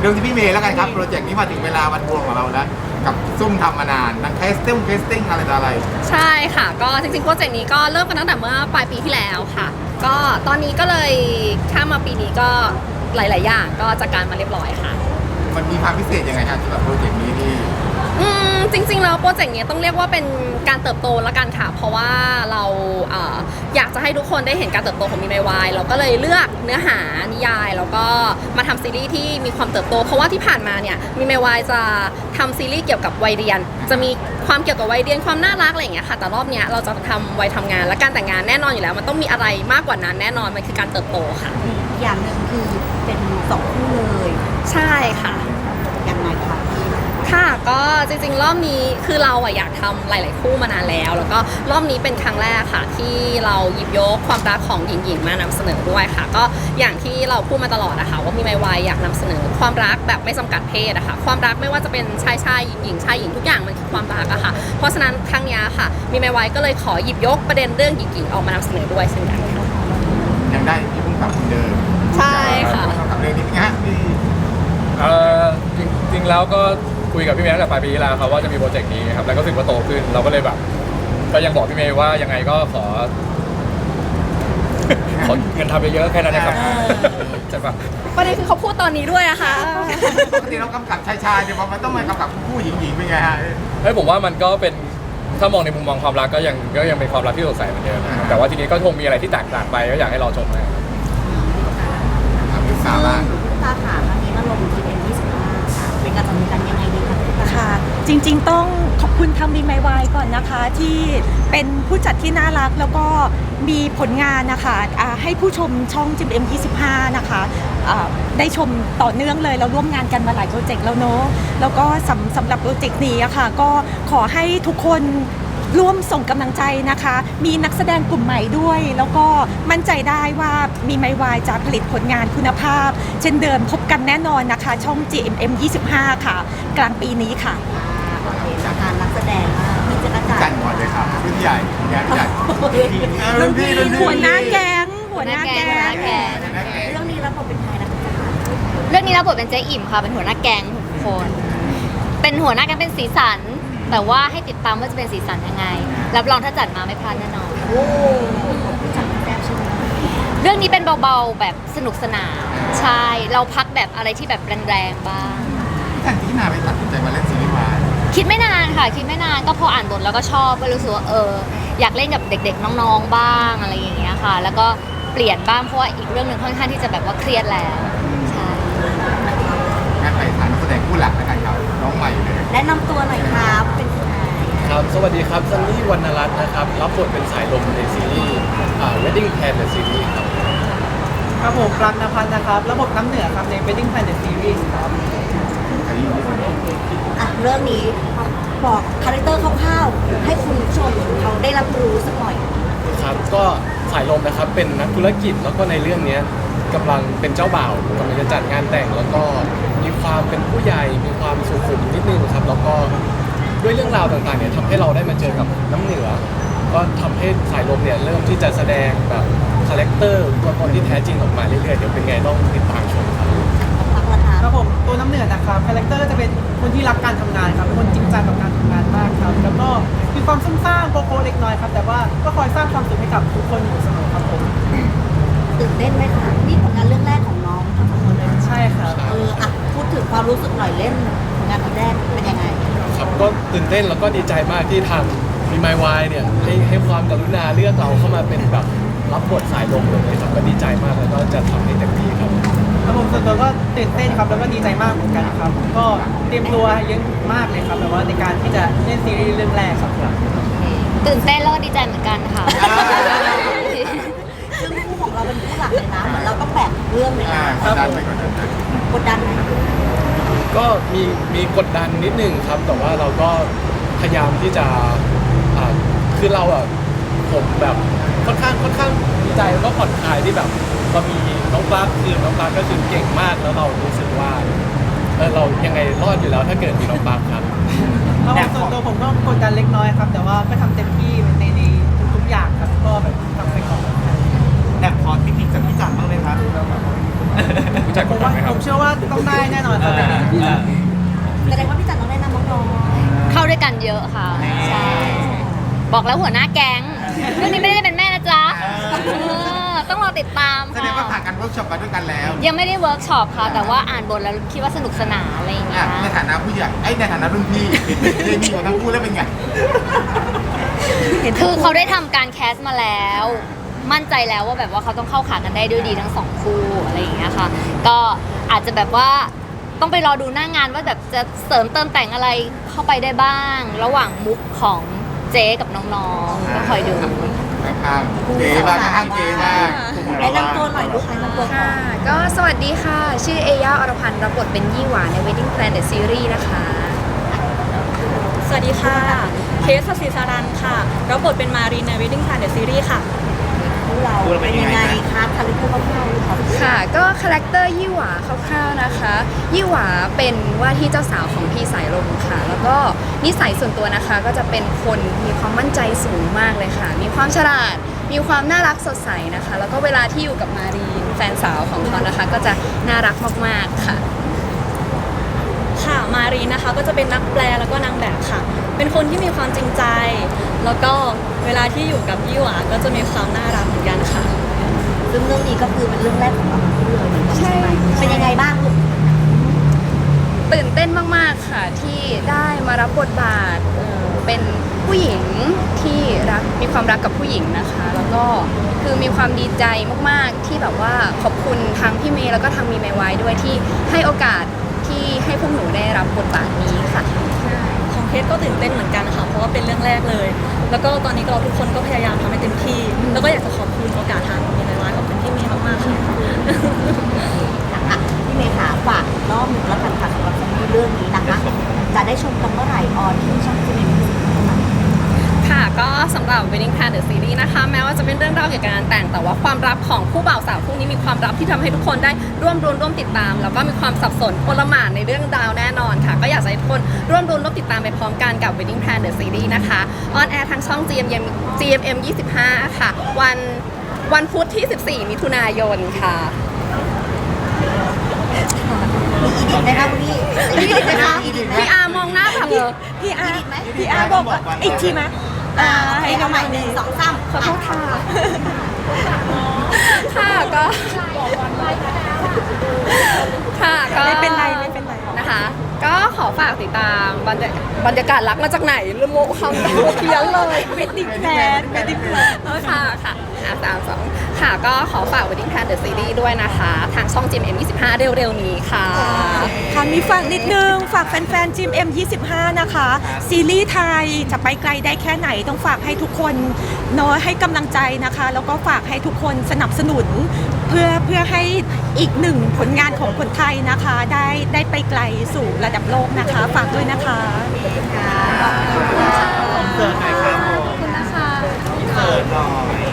เรื่องที่พี่เมย์แล้วกันครับโปรเจกต์นี้มาถึงเวลาวันทวงของเราแล้วกับซุ่มทำมานานทั้งเทสติ้งเทสติ้งอะไรต่ออะไร ใช่ค่ะ ก็จริงๆโปรเจกต์นี้ก็เริ่มกันตั้งแต่เมื่อปลายปีที่แล้วค่ะ ก็ตอนนี้ก็เลยข้ามมาปีนี้ก็หลาย ๆ อย่างก็จัดการมาเรียบร้อยค่ะ มันมีความพิเศษยังไงครับสำหรับโปรเจกต์นี้ที่ อืมจริงๆแล้วโปรเจกต์นี้ต้องเรียกว่าเป็นการเติบโตละกันค่ะ เพราะว่าเราเอ่ออยากจะให้ทุกคนได้เห็นการเติบโตของมีไมวายเราก็เลยเลือกเนื้อหานิยาย แล้วก็มาทำซีรีส์ที่มีความเติบโต เพราะว่าที่ผ่านมาเนี่ยมีไมวายจะทำซีรีส์เกี่ยวกับวัยเรียน จะมีความเกี่ยวกับวัยเรียนความน่ารักอะไรอย่างเงี้ยค่ะแต่รอบเนี้ยเราจะทำวัยทำงานและการแต่งงานแน่นอนอยู่แล้ว มันต้องมีอะไรมากกว่านั้นแน่นอนมันคือการเติบโตค่ะ อย่างหนึ่งคือเป็นสองคู่เลยใช่ค่ะ ยังไงคะ ค่ะก็จริงๆ รอบนี้คือเราอะอยากทำหลาย ๆ คู่มานานแล้ว แล้วก็รอบนี้เป็นครั้งแรกค่ะ ที่เราหยิบยกความรักของหญิงๆ มานำเสนอด้วยค่ะ ก็อย่างที่เราพูดมาตลอดนะคะว่ามีไมวายอยากนำเสนอความรักแบบไม่จำกัดเพศอะค่ะความรักไม่ว่าจะเป็นชายชายหญิงหญิงชายหญิงทุกอย่างมันคือความรักอะค่ะเพราะฉะนั้นครั้งเนี้ยค่ะ มีไมวายก็เลยขอหยิบยกประเด็นเรื่องหญิงๆออกมานำเสนอด้วยเช่นกันค่ะ ยังได้พี่พุ่งกับคุณเดิมใช่ค่ะ กับเรื่องนี้เป็นไงฮะพี่ เอ่อจริงจริงแล้วก็ คุยกับพี่เมย์ตั้งแต่ปลายปีที่แล้วครับว่าจะมีโปรเจกต์นี้ครับแล้วก็รู้สึกว่าโตขึ้นเราก็เลยแบบ ก็ยังบอกพี่เมย์ว่ายังไงก็ขอ ขอเงินทำเยอะๆแค่นั้นนะครับใช่ปะประเด็นคือเขาพูดตอนนี้ด้วยอะค่ะ ปกติเรากำกับชายชายๆเนี่ยพอมันต้องมากำกับคู่หญิงหญิงๆเป็นไงฮะ เฮ้ยผมว่ามันก็เป็นถ้ามองในมุมมองความรักก็ยังก็ยังเป็นความรักที่สดใสเหมือนเดิมนะครับแต่ว่าทีนี้ก็คงมีอะไรที่แตกต่างไปก็อยากให้รอชมนะครับทำศึกษาบ้าง ตาขาครั้งนี้มาลงทีเป็น25ค่ะเป็นการจัดการยังไงดีคะพี่ตาค่ะ จริงๆ ต้องขอบคุณทางบีไมวายก่อนนะคะ ที่เป็นผู้จัดที่น่ารักแล้วก็มีผลงานนะคะอ่าให้ผู้ชมช่องจิมเอ็ม25 นะคะอ่าได้ชมต่อเนื่องเลยเราร่วมงานกันมาหลายโปรเจกต์แล้วเนาะแล้วก็สำสำหรับโปรเจกต์นี้อะค่ะ ก็ขอให้ทุกคนร่วมส่งกำลังใจนะคะ มีนักแสดงกลุ่มใหม่ด้วย แล้วก็มั่นใจได้ว่ามีไมวายจะผลิตผลงานคุณภาพ เช่นเดิมพบกันแน่นอนนะคะ ช่อง GMM 25 ค่ะ กลางปีนี้ค่ะ รุ่นพี่รุ่นพี่ หัวหน้าแก๊งหัวหน้าแก๊หัวหน้าแก๊งงเรื่องนี้รับบทเป็นใครนะคะพี่ตาขาเรื่องนี้รับบทเป็นเจ๊อิ่มค่ะ เป็นหัวหน้าแก๊งทุกคน เป็นหัวหน้าแก๊งเป็นสีสัน แต่ว่าให้ติดตามว่าจะเป็นสีสันยังไง รับรองถ้าจัดมาไม่พลาดแน่นอน โอ้จัดแซ่บใช่ไหมเรื่องนี้เป็นเบาๆแบบสนุกสนาน ใช่ เราพักแบบอะไรที่แบบแรงๆบ้างท่านที่นาไปตัดสินใจมาเล่นซีรีส์วาย คิดไม่นานค่ะ คิดไม่นานก็พออ่านบทแล้วก็ชอบก็รู้สึกว่าเออ อยากเล่นกับเด็ก ๆ น้องๆบ้างอะไรอย่างเงี้ยค่ะ แล้วก็เปลี่ยนบ้างเพราะว่าอีกเรื่องหนึ่งค่อนข้างที่จะแบบว่าเครียดแล้วใช่งานไปฐานนักแสดงคู่หลักแล้วกันครับน้องใหม่เลยแนะนำตัวหน่อยครับเป็นใครครับสวัสดีครับซันนี่วรรณรัตน์นะครับ รับบทเป็นสายลมในซีรีส์อ่า Wedding Plan The Series ครับครับผมปรักนภัทรนะครับ ระบบน้ำเหนือครับใน Wedding Plan The Series ครับ อันนี้อะเรื่องนี้บอกคาแรคเตอร์คร่าวๆให้คุณผู้ชมเขาได้รับรู้สักหน่อย ครับก็สายลมนะครับเป็นนักธุรกิจแล้วก็ในเรื่องเนี้ยกำลังเป็นเจ้าบ่าวกำลังจะจัดงานแต่งแล้วก็มีความเป็นผู้ใหญ่มีความสุขุมนิดนึงครับ แล้วก็ด้วยเรื่องราวต่างๆเนี่ยทำให้เราได้มาเจอกับน้ำเหนือ ก็ทำให้สายลมเนี่ยเริ่มที่จะแสดงแบบคาแรคเตอร์ตัวตนที่แท้จริงออกมาเรื่อยๆเดี๋ยวเป็นไงต้องติดตามชมครับ พักละคะครับผมตัวน้ำเหนือนะครับคาแรคเตอร์จะเป็นคนที่รักการทำงานครับเป็นคนจริงจังกับการทำงานมากครับ แล้วก็มีความซุ่มซ่ามโกโก้เล็กน้อยครับแต่ว่าก็คอยสร้างความสุขให้กับทุกคนอยู่เสมอครับผมตื่นเต้นไหมคะนี่ผลงานเรื่องแรกของน้องทั้งสองคนเลยใช่ครับเอออะพูดถึงความรู้สึกหน่อยเล่นผลงานครั้งแรกเป็นยังไงครับก็ตื่นเต้นแล้วก็ดีใจมากที่ทางมีไมวายเนี่ยให้ให้ความกรุณาเลือกเราเข้ามาเป็นแบบรับบทสายลมเลยครับก็ดีใจมากแล้วก็จะทำใส่วนตัวก็ตื่นเต้นครับแล้วก็ดีใจมากเหมือนกันครับ ก็เตรียมตัวเยอะมากเลยครับแบบว่าในการที่จะเล่นซีรีส์เรื่องแรกครับตื่นเต้นแล้วก็ดีใจเหมือนกันค่ะ ซึ่งคู่ของเราเป็นคู่หลักเลยนะเหมือนเราต้องแบกเรื่องเลยอ่านะกดดันไปก่อนนะกดดันไหมก็มีมีกดดันนิดนึงครับ แต่ว่าเราก็พยายามที่จะอ่าคือเราอะผมแบบค่อนข้างค่อนข้างดีใจแล้วก็ผ่อนคลายที่แบบ เรามีน้องปลั๊กคือน้องปลั๊กก็คือเก่งมากแล้วเรารู้สึกว่าเออเรายังไงรอดอยู่แล้วถ้าเกิดมีน้องปลั๊กครับครับผมส่วนตัวผมก็กดดันเล็กน้อยครับ แต่ว่าก็ทำเต็มที่ในในทุกๆอย่างครับ ก็แบบทำไปก่อนครับแอบขอเทคนิคจากพี่จันบ้างเลยครับรู้จักผคนมไหว่ามคผรับ มเชื่อว่าต้องได้แน่นอนครับแสดงว่าพี่จันต้องแนะนำน้องเข้าด้วยกันเยอะค่ะใช่บอกแล้วหัวหน้าแก๊งเรื่องนี้ไม่ได้เป็นแม่นะจ๊ะเออ ต้องรอติดตามแสดงว่าผ่าค่ะนการเวิร์กช็อปมาด้วยกันแล้วยังไม่ได้เวิร์กช็อปค่ะ แต่ว่าอ่านบทแล้วคิดว่าสนุกสนานอะไรอย่างเงี้อะยในฐานะผู้ใหญ่ไอ้ยในฐานะรุ่นพี่เคมีของทั้งคู่แล้วเป็นไงคือเขาได้ทำการแคสมาแล้ว มั่นใจแล้วว่าแบบว่าเขาต้องเข้าขากันได้ด้วยดีทั้งสองคู่อะไรอย่างเงี้ยค่ะ ก็อาจจะแบบว่าต้องไปรอดูหน้างานว่าแบบจะเสริมเติมแต่งอะไรเข้าไปได้บ้าง ระหว่างมุกของเจ๊กับน้องๆก็คอยดู ข้างๆเจ๊บ้างข้างๆเจ๊บ้างๆแนะนำตัวหน่อยลูกแนะนำตัวก่อค่ะนก็สวัสดีค่ะ ชื่อเอย่าอรพันธ์รับบทเป็นยี่หวาใน Wedding Plan The Series นะคะ สวัสดีค่ะ เคสสศิสารันค่ะรับบทเป็นมารีใน Wedding Plan The Series ค่ะ คู่เราเป็นยังไงคะคาแรคเตอร์คร่าวๆเลยครับค่ะ ก็คาแรคเตอร์ยี่หวาคร่าวๆนะคะ ยี่หวาเป็นว่าที่เจ้าสาวของพี่สายลมค่ะ แล้วก็นิสัยส่วนตัวนะคะก็จะเป็นคนมีความมั่นใจสูงมากเลยค่ะ มีความฉลาด มีความน่ารักสดใสนะคะ แล้วก็เวลาที่อยู่กับมารีนแฟนสาวของเขานะคะ ก็จะน่ารักมากๆค่ะ ค่ะมารีนะคะก็จะเป็นนักแปลแล้วก็นางแบบค่ะ เป็นคนที่มีความจริงใจ แล้วก็เวลาที่อยู่กับยี่หวาก็จะมีความน่ารักเหมือนกันค่ะ ซึ่งเรื่องนี้ก็คือเป็นเรื่องแรกของเราทั้งคู่เลยเหมือนกันใช่ไหมเป็นยังไงบ้างลูกตื่นเต้นมาก ๆ ค่ะที่ได้มารับบทบาทเอ่อเป็นผู้หญิงที่รักมีความรักกับผู้หญิงนะคะ แล้วก็คือมีความดีใจมากๆที่แบบว่าขอบคุณทางพี่เมย์แล้วก็ทางมีเมย์ไว้ด้วยที่ให้โอกาสที่ให้พวกหนูได้รับบทบาทนี้ค่ะ เคสก็ตื่นเต้นเหมือนกันค่ะเพราะว่าเป็นเรื่องแรกเลย แล้วก็ตอนนี้เราทุกคนก็พยายามทำให้เต็มที่ แล้วก็อยากจะขอบคุณโอกาสทางมีในร้านขอบคุณที่มีมากๆค่ะพี่เมย์ขาฝากรอบหนึ่งแล้วกันค่ะสำหรับซีรีส์เรื่องนี้นะคะ จะได้ชมกันเมื่อไหร่ออนที่ช่องจีเอ็มเท่านั้น ค่ะก็สำหรับ Wedding Plan The Series นะคะ แม้ว่าจะเป็นเรื่องราวเกี่ยวกับงานแต่ง แต่ว่าความรักของคู่บ่าวสาวคู่นี้มีความรักที่ทำให้ทุกคนได้ร่วมรุนร่วมติดตาม แล้วก็มีความสับสนโอลหม่านในเรื่องราวแน่นอนค่ะ ก็อยากจะให้ทุกคนร่วมรุนร่วมติดตามไปพร้อมกันกับ Wedding Plan The Series นะคะออนแอร์ทางช่อง GMM GMM 25 ค่ะ วันวันพุธที่ 14 มิถุนายนค่ะมีอีดิทไหมคะคุณพี่มีอีดิทไหมคะพี่อาร์มองหน้าแบบพี่อาร์พี่อาร์บอกว่าอีกทีไหม อ่าให้น้องใหม่หนึ่งสองสามขอโทษค่ะ ค่ะก็ค่ะก็ไม่เป็นไรไม่เป็นไร นะคะ ก็ขอฝากติดตามบรรยาบรรยากาศรักมาจากไหนลืมโมคำแต่เพี้ยนเลย Wedding Plan Wedding Plan เออค่ะค่ะ อะสามสองค่ะก็ขอฝาก Wedding Plan The Series ด้วยนะคะ ทางช่อง GMM 25 เร็วๆ นี้ค่ะ ค่ะมีฝากนิดนึง ฝากแฟนๆจิม M25 นะคะ ซีรีส์ไทยจะไปไกลได้แค่ไหนต้องฝากให้ทุกคนน้อยให้กำลังใจนะคะ แล้วก็ฝากให้ทุกคนสนับสนุน เพื่อเพื่อให้อีกหนึ่งผลงานของคนไทยนะคะ ได้ได้ไปไกลสู่ระดับโลกนะคะ ฝากด้วยนะคะขอบคุณค่ะ เสิร์ฟหน่อยครับผมอินเสิณค่อ